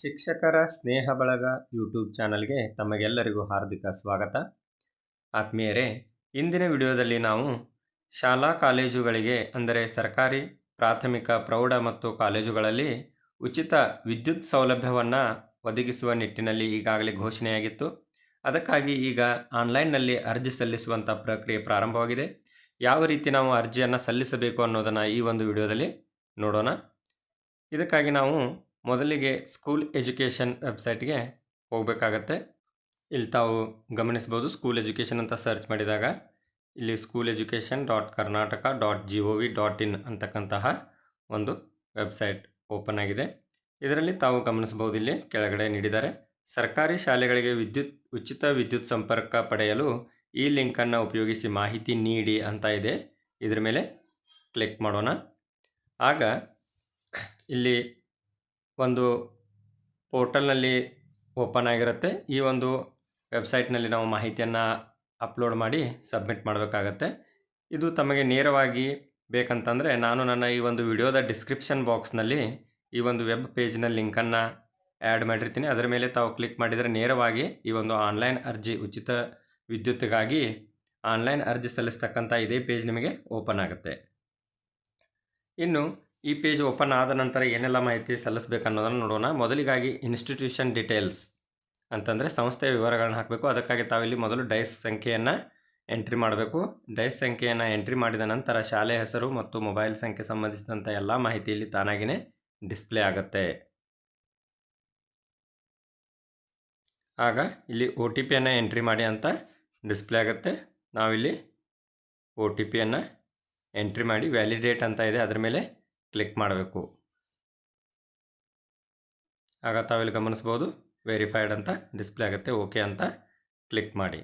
ಶಿಕ್ಷಕರ ಸ್ನೇಹ ಬಳಗ ಯೂಟ್ಯೂಬ್ ಚಾನಲ್ಗೆ ತಮಗೆಲ್ಲರಿಗೂ ಹಾರ್ದಿಕ ಸ್ವಾಗತ. ಆತ್ಮೀಯರೇ, ಇಂದಿನ ವಿಡಿಯೋದಲ್ಲಿ ನಾವು ಶಾಲಾ ಕಾಲೇಜುಗಳಿಗೆ, ಅಂದರೆ ಸರ್ಕಾರಿ, ಪ್ರಾಥಮಿಕ, ಪ್ರೌಢ ಮತ್ತು ಕಾಲೇಜುಗಳಲ್ಲಿ ಉಚಿತ ವಿದ್ಯುತ್ ಸೌಲಭ್ಯವನ್ನು ಒದಗಿಸುವ ನಿಟ್ಟಿನಲ್ಲಿ ಈಗಾಗಲೇ ಘೋಷಣೆಯಾಗಿತ್ತು. ಅದಕ್ಕಾಗಿ ಈಗ ಆನ್ಲೈನ್ನಲ್ಲಿ ಅರ್ಜಿ ಸಲ್ಲಿಸುವಂಥ ಪ್ರಕ್ರಿಯೆ ಪ್ರಾರಂಭವಾಗಿದೆ. ಯಾವ ರೀತಿ ನಾವು ಅರ್ಜಿಯನ್ನು ಸಲ್ಲಿಸಬೇಕು ಅನ್ನೋದನ್ನು ಈ ಒಂದು ವಿಡಿಯೋದಲ್ಲಿ ನೋಡೋಣ. ಇದಕ್ಕಾಗಿ ನಾವು ಮೊದಲಿಗೆ ಸ್ಕೂಲ್ ಎಜುಕೇಷನ್ ವೆಬ್ಸೈಟ್ಗೆ ಹೋಗಬೇಕಾಗತ್ತೆ. ಇಲ್ಲಿ ತಾವು ಗಮನಿಸ್ಬೋದು ಸ್ಕೂಲ್ ಎಜುಕೇಷನ್ ಅಂತ ಸರ್ಚ್ ಮಾಡಿದಾಗ ಇಲ್ಲಿ school education dot Karnataka dot G O V dot in ಅಂತಕ್ಕಂತಹ ಒಂದು ವೆಬ್ಸೈಟ್ ಓಪನ್ ಆಗಿದೆ. ಇದರಲ್ಲಿ ತಾವು ಗಮನಿಸಬಹುದು ಇಲ್ಲಿ ಕೆಳಗಡೆ ನೀಡಿದ್ದಾರೆ ಸರ್ಕಾರಿ ಶಾಲೆಗಳಿಗೆ ವಿದ್ಯುತ್, ಉಚಿತ ವಿದ್ಯುತ್ ಸಂಪರ್ಕ ಪಡೆಯಲು ಈ ಲಿಂಕನ್ನು ಉಪಯೋಗಿಸಿ ಮಾಹಿತಿ ನೀಡಿ ಅಂತ ಇದೆ. ಇದ್ರ ಮೇಲೆ ಕ್ಲಿಕ್ ಮಾಡೋಣ. ಆಗ ಇಲ್ಲಿ ಒಂದು ಪೋರ್ಟಲ್ನಲ್ಲಿ ಓಪನ್ ಆಗಿರುತ್ತೆ. ಈ ಒಂದು ವೆಬ್ಸೈಟ್ನಲ್ಲಿ ನಾವು ಮಾಹಿತಿಯನ್ನು ಅಪ್ಲೋಡ್ ಮಾಡಿ ಸಬ್ಮಿಟ್ ಮಾಡಬೇಕಾಗತ್ತೆ. ಇದು ತಮಗೆ ನೇರವಾಗಿ ಬೇಕಂತಂದರೆ ನಾನು ನನ್ನ ಈ ಒಂದು ವಿಡಿಯೋದ ಡಿಸ್ಕ್ರಿಪ್ಷನ್ ಬಾಕ್ಸ್ನಲ್ಲಿ ಈ ಒಂದು ವೆಬ್ ಪೇಜ್ನ ಲಿಂಕನ್ನು ಆ್ಯಡ್ ಮಾಡಿರ್ತೀನಿ. ಅದರ ಮೇಲೆ ತಾವು ಕ್ಲಿಕ್ ಮಾಡಿದರೆ ನೇರವಾಗಿ ಈ ಒಂದು ಆನ್ಲೈನ್ ಅರ್ಜಿ, ಉಚಿತ ವಿದ್ಯುತ್ಗಾಗಿ ಆನ್ಲೈನ್ ಅರ್ಜಿ ಸಲ್ಲಿಸ್ತಕ್ಕಂಥ ಇದೇ ಪೇಜ್ ನಿಮಗೆ ಓಪನ್ ಆಗುತ್ತೆ. ಇನ್ನು ಈ ಪೇಜ್ ಓಪನ್ ಆದ ನಂತರ ಏನೆಲ್ಲ ಮಾಹಿತಿ ಸಲ್ಲಿಸಬೇಕು ಅನ್ನೋದನ್ನು ನೋಡೋಣ. ಮೊದಲಿಗಾಗಿ ಇನ್ಸ್ಟಿಟ್ಯೂಷನ್ ಡೀಟೇಲ್ಸ್ ಅಂತಂದರೆ ಸಂಸ್ಥೆಯ ವಿವರಗಳನ್ನು ಹಾಕಬೇಕು. ಅದಕ್ಕಾಗಿ ತಾವಿಲ್ಲಿ ಮೊದಲು ಡೈಸ್ ಸಂಖ್ಯೆಯನ್ನು ಎಂಟ್ರಿ ಮಾಡಬೇಕು. ಡೈಸ್ ಸಂಖ್ಯೆಯನ್ನು ಎಂಟ್ರಿ ಮಾಡಿದ ನಂತರ ಶಾಲೆ ಹೆಸರು ಮತ್ತು ಮೊಬೈಲ್ ಸಂಖ್ಯೆ ಸಂಬಂಧಿಸಿದಂಥ ಎಲ್ಲ ಮಾಹಿತಿ ಇಲ್ಲಿ ತಾನಾಗಿಯೇ ಡಿಸ್ಪ್ಲೇ ಆಗುತ್ತೆ. ಆಗ ಇಲ್ಲಿ ಒ ಟಿ ಪಿಯನ್ನು ಎಂಟ್ರಿ ಮಾಡಿ ಅಂತ ಡಿಸ್ಪ್ಲೇ ಆಗುತ್ತೆ. ನಾವಿಲ್ಲಿ ಓ ಟಿ ಪಿಯನ್ನು ಎಂಟ್ರಿ ಮಾಡಿ ವ್ಯಾಲಿಡೇಟ್ ಅಂತ ಇದೆ. ಅದರ ಮೇಲೆ ಕ್ಲಿಕ್ ಮಾಡಬೇಕು. ಆಗ ತಾವಿಲ್ಲಿ ಗಮನಿಸ್ಬೋದು? ವೆರಿಫೈಡ್ ಅಂತ, ಡಿಸ್ಪ್ಲೇ ಆಗುತ್ತೆ, ಓಕೆ ಅಂತ ಕ್ಲಿಕ್ ಮಾಡಿ.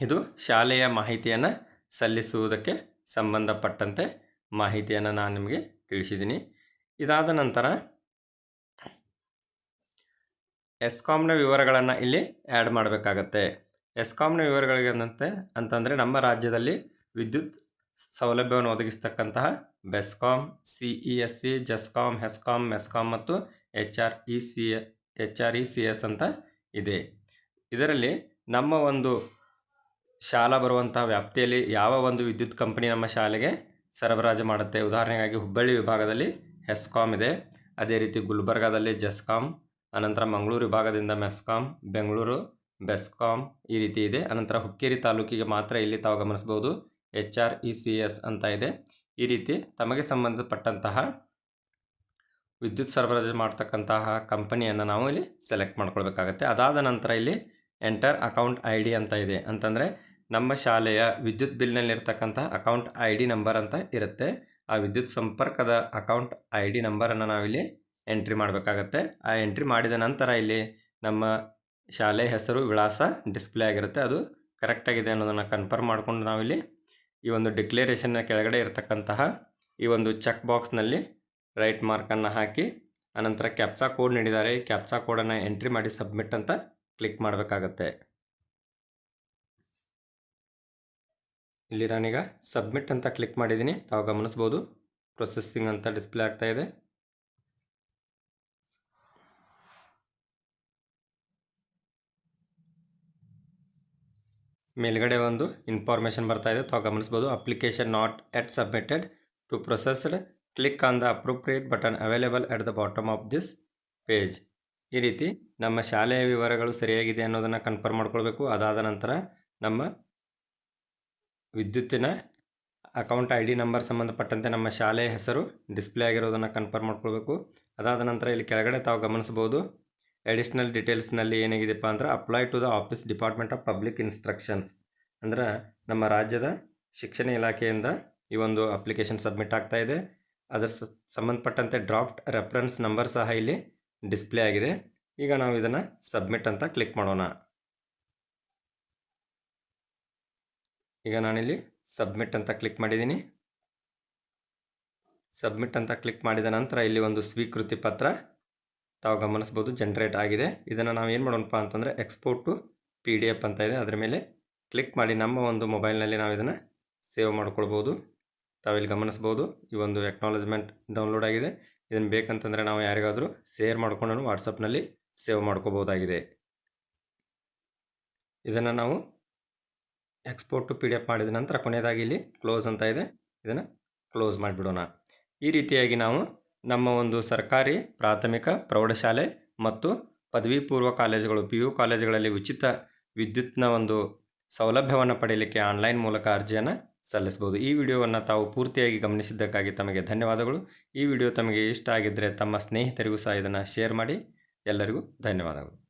ಇದು ಶಾಲೆಯ ಮಾಹಿತಿಯನ್ನು ಸಲ್ಲಿಸುವುದಕ್ಕೆ ಸಂಬಂಧಪಟ್ಟಂತೆ ಮಾಹಿತಿಯನ್ನು ನಾನು ನಿಮಗೆ ತಿಳಿಸಿದ್ದೀನಿ. ಇದಾದ ನಂತರ ಎಸ್ಕಾಮ್ನ ವಿವರಗಳನ್ನು ಇಲ್ಲಿ ಆ್ಯಡ್ ಮಾಡಬೇಕಾಗತ್ತೆ. ಎಸ್ಕಾಮ್ನ ವಿವರಗಳಿಗೆ ಅಂತಂದರೆ ನಮ್ಮ ರಾಜ್ಯದಲ್ಲಿ ವಿದ್ಯುತ್ ಸೌಲಭ್ಯವನ್ನು ಒದಗಿಸ್ತಕ್ಕಂತಹ BESCOM C E S C GESCOM HESCOM MESCOM ಮತ್ತು H R E C H R E C S ಅಂತ ಇದೆ. ಇದರಲ್ಲಿ ನಮ್ಮ ಒಂದು ಶಾಲಾ ಬರುವಂಥ ವ್ಯಾಪ್ತಿಯಲ್ಲಿ ಯಾವ ಒಂದು ವಿದ್ಯುತ್ ಕಂಪನಿ ನಮ್ಮ ಶಾಲೆಗೆ ಸರಬರಾಜು ಮಾಡುತ್ತೆ? ಉದಾಹರಣೆಗಾಗಿ ಹುಬ್ಬಳ್ಳಿ ವಿಭಾಗದಲ್ಲಿ ಹೆಸ್ಕಾಮ್ ಇದೆ. ಅದೇ ರೀತಿ ಗುಲ್ಬರ್ಗಾದಲ್ಲಿ ಜಸ್ಕಾಮ್ ಅನಂತರ ಮಂಗಳೂರು ವಿಭಾಗದಿಂದ ಮೆಸ್ಕಾಮ್ ಬೆಂಗಳೂರು ಬೆಸ್ಕಾಮ್ ಈ ರೀತಿ ಇದೆ. ಅನಂತರ ಹುಕ್ಕೇರಿ ತಾಲೂಕಿಗೆ ಮಾತ್ರ ಇಲ್ಲಿ ತಾವು ಗಮನಿಸ್ಬೋದು. H R E C S ಅಂತ ಇದೆ. ಈ ರೀತಿ ತಮಗೆ ಸಂಬಂಧಪಟ್ಟಂತಹ ವಿದ್ಯುತ್ ಸರಬರಾಜು ಮಾಡ್ತಕ್ಕಂತಹ ಕಂಪನಿಯನ್ನು ನಾವು ಇಲ್ಲಿ ಸೆಲೆಕ್ಟ್ ಮಾಡ್ಕೊಳ್ಬೇಕಾಗತ್ತೆ. ಅದಾದ ನಂತರ ಇಲ್ಲಿ ಎಂಟರ್ ಅಕೌಂಟ್ ಐ ಡಿ ಅಂತ ಇದೆ. ಅಂತಂದರೆ ನಮ್ಮ ಶಾಲೆಯ ವಿದ್ಯುತ್ ಬಿಲ್ನಲ್ಲಿರ್ತಕ್ಕಂಥ ಅಕೌಂಟ್ ಐ ಡಿ ನಂಬರ್ ಅಂತ ಇರುತ್ತೆ. ಆ ವಿದ್ಯುತ್ ಸಂಪರ್ಕದ ಅಕೌಂಟ್ ಐ ಡಿ ನಂಬರನ್ನು ನಾವಿಲ್ಲಿ ಎಂಟ್ರಿ ಮಾಡಬೇಕಾಗತ್ತೆ. ಆ ಎಂಟ್ರಿ ಮಾಡಿದ ನಂತರ ಇಲ್ಲಿ ನಮ್ಮ ಶಾಲೆ ಹೆಸರು ವಿಳಾಸ ಡಿಸ್ಪ್ಲೇ ಆಗಿರುತ್ತೆ. ಅದು ಕರೆಕ್ಟಾಗಿದೆ ಅನ್ನೋದನ್ನು ಕನ್ಫರ್ಮ್ ಮಾಡಿಕೊಂಡು ನಾವಿಲ್ಲಿ ಈ ಒಂದು ಡಿಕ್ಲೇರೇಷನ್ನ ಕೆಳಗಡೆ ಇರತಕ್ಕಂತಹ ಈ ಒಂದು ಚೆಕ್ ಬಾಕ್ಸ್ನಲ್ಲಿ ರೈಟ್ ಮಾರ್ಕನ್ನು ಹಾಕಿ ಅನಂತರ ಕ್ಯಾಪ್ಚಾ ಕೋಡ್ ನೀಡಿದ್ದಾರೆ. ಈ ಕ್ಯಾಪ್ಚಾ ಕೋಡನ್ನು ಎಂಟ್ರಿ ಮಾಡಿ ಸಬ್ಮಿಟ್ ಅಂತ ಕ್ಲಿಕ್ ಮಾಡಬೇಕಾಗತ್ತೆ. ಇಲ್ಲಿ ನಾನೀಗ ಸಬ್ಮಿಟ್ ಅಂತ ಕ್ಲಿಕ್ ಮಾಡಿದ್ದೀನಿ. ತಾವು ಗಮನಿಸ್ಬೋದು. ಪ್ರೊಸೆಸ್ಸಿಂಗ್ ಅಂತ ಡಿಸ್ಪ್ಲೇ ಆಗ್ತಾ ಇದೆ. ಮೇಲ್ಗಡೆ ಒಂದು ಇನ್ಫಾರ್ಮೇಷನ್ ಬರ್ತಾ ಇದೆ. ತಾವು ಗಮನಿಸ್ಬೋದು application not yet submitted to processed click on the appropriate button available at the bottom of this page ಈ ರೀತಿ ನಮ್ಮ ಶಾಲೆಯ ವಿವರಗಳು ಸರಿಯಾಗಿದೆ ಅನ್ನೋದನ್ನು ಕನ್ಫರ್ಮ್ ಮಾಡ್ಕೊಳ್ಬೇಕು. ಅದಾದ ನಂತರ ನಮ್ಮ ವಿದ್ಯುತ್ತಿನ ಅಕೌಂಟ್ ಐ ಡಿ ನಂಬರ್ ಸಂಬಂಧಪಟ್ಟಂತೆ ನಮ್ಮ ಶಾಲೆಯ ಹೆಸರು ಡಿಸ್ಪ್ಲೇ ಆಗಿರೋದನ್ನು ಕನ್ಫರ್ಮ್ ಮಾಡ್ಕೊಳ್ಬೇಕು. ಅದಾದ ನಂತರ ಇಲ್ಲಿ ಕೆಳಗಡೆ ತಾವು ಗಮನಿಸ್ಬೋದು ಎಡಿಷ್ನಲ್ ಡೀಟೇಲ್ಸ್ನಲ್ಲಿ ಏನಾಗಿದೆಪ್ಪ ಅಂದ್ರೆ apply to the office department of public instructions ಅಂದ್ರೆ ನಮ್ಮ ರಾಜ್ಯದ ಶಿಕ್ಷಣ ಇಲಾಖೆಯಿಂದ ಈ ಒಂದು ಅಪ್ಲಿಕೇಶನ್ ಸಬ್ಮಿಟ್ ಆಗ್ತಾ ಇದೆ. ಅದರ ಸಂಬಂಧಪಟ್ಟಂತೆ ಡ್ರಾಫ್ಟ್ ರೆಫರೆನ್ಸ್ ನಂಬರ್ ಸಹ ಇಲ್ಲಿ ಡಿಸ್ಪ್ಲೇ ಆಗಿದೆ. ಈಗ ನಾವು ಇದನ್ನು ಸಬ್ಮಿಟ್ ಅಂತ ಕ್ಲಿಕ್ ಮಾಡೋಣ. ಈಗ ನಾನಿಲ್ಲಿ ಸಬ್ಮಿಟ್ ಅಂತ ಕ್ಲಿಕ್ ಮಾಡಿದ್ದೀನಿ. ಸಬ್ಮಿಟ್ ಅಂತ ಕ್ಲಿಕ್ ಮಾಡಿದ ನಂತರ ಇಲ್ಲಿ ಒಂದು ಸ್ವೀಕೃತಿ ಪತ್ರ ತಾವು ಗಮನಿಸ್ಬೋದು ಜನ್ರೇಟ್ ಆಗಿದೆ. ಇದನ್ನು ನಾವು ಏನು ಮಾಡೋಣಪ್ಪ ಅಂತಂದರೆ export to P D F ಅಂತ ಇದೆ. ಅದರ ಮೇಲೆ ಕ್ಲಿಕ್ ಮಾಡಿ ನಮ್ಮ ಒಂದು ಮೊಬೈಲ್ನಲ್ಲಿ ನಾವು ಇದನ್ನು ಸೇವ್ ಮಾಡ್ಕೊಳ್ಬೋದು. ತಾವಿಲ್ಲಿ ಗಮನಿಸ್ಬೋದು, ಈ ಒಂದು ಎಕ್ನಾಲಜ್ಮೆಂಟ್ ಡೌನ್ಲೋಡ್ ಆಗಿದೆ. ಇದನ್ನು ಬೇಕಂತಂದರೆ ನಾವು ಯಾರಿಗಾದರೂ ಶೇರ್ ಮಾಡ್ಕೊಂಡು ವಾಟ್ಸಪ್ನಲ್ಲಿ ಸೇವ್ ಮಾಡ್ಕೋಬೋದಾಗಿದೆ. ಇದನ್ನು ನಾವು export to P D F ಮಾಡಿದ ನಂತರ ಕೊನೆಯದಾಗಿ ಇಲ್ಲಿ ಕ್ಲೋಸ್ ಅಂತ ಇದೆ. ಇದನ್ನು ಕ್ಲೋಸ್ ಮಾಡಿಬಿಡೋಣ. ಈ ರೀತಿಯಾಗಿ ನಾವು ನಮ್ಮ ಒಂದು ಸರ್ಕಾರಿ, ಪ್ರಾಥಮಿಕ, ಪ್ರೌಢಶಾಲೆ ಮತ್ತು ಪದವಿ ಪೂರ್ವ ಕಾಲೇಜುಗಳು ಪಿ ಯು ಕಾಲೇಜುಗಳಲ್ಲಿ ಉಚಿತ ವಿದ್ಯುತ್ನ ಒಂದು ಸೌಲಭ್ಯವನ್ನು ಪಡೆಯಲಿಕ್ಕೆ ಆನ್ಲೈನ್ ಮೂಲಕ ಅರ್ಜಿಯನ್ನು ಸಲ್ಲಿಸ್ಬೋದು. ಈ ವಿಡಿಯೋವನ್ನು ತಾವು ಪೂರ್ತಿಯಾಗಿ ಗಮನಿಸಿದ್ದಕ್ಕಾಗಿ ತಮಗೆ ಧನ್ಯವಾದಗಳು. ಈ ವಿಡಿಯೋ ತಮಗೆ ಇಷ್ಟ ಆಗಿದ್ದರೆ ತಮ್ಮ ಸ್ನೇಹಿತರಿಗೂ ಸಹ ಇದನ್ನು ಶೇರ್ ಮಾಡಿ. ಎಲ್ಲರಿಗೂ ಧನ್ಯವಾದಗಳು.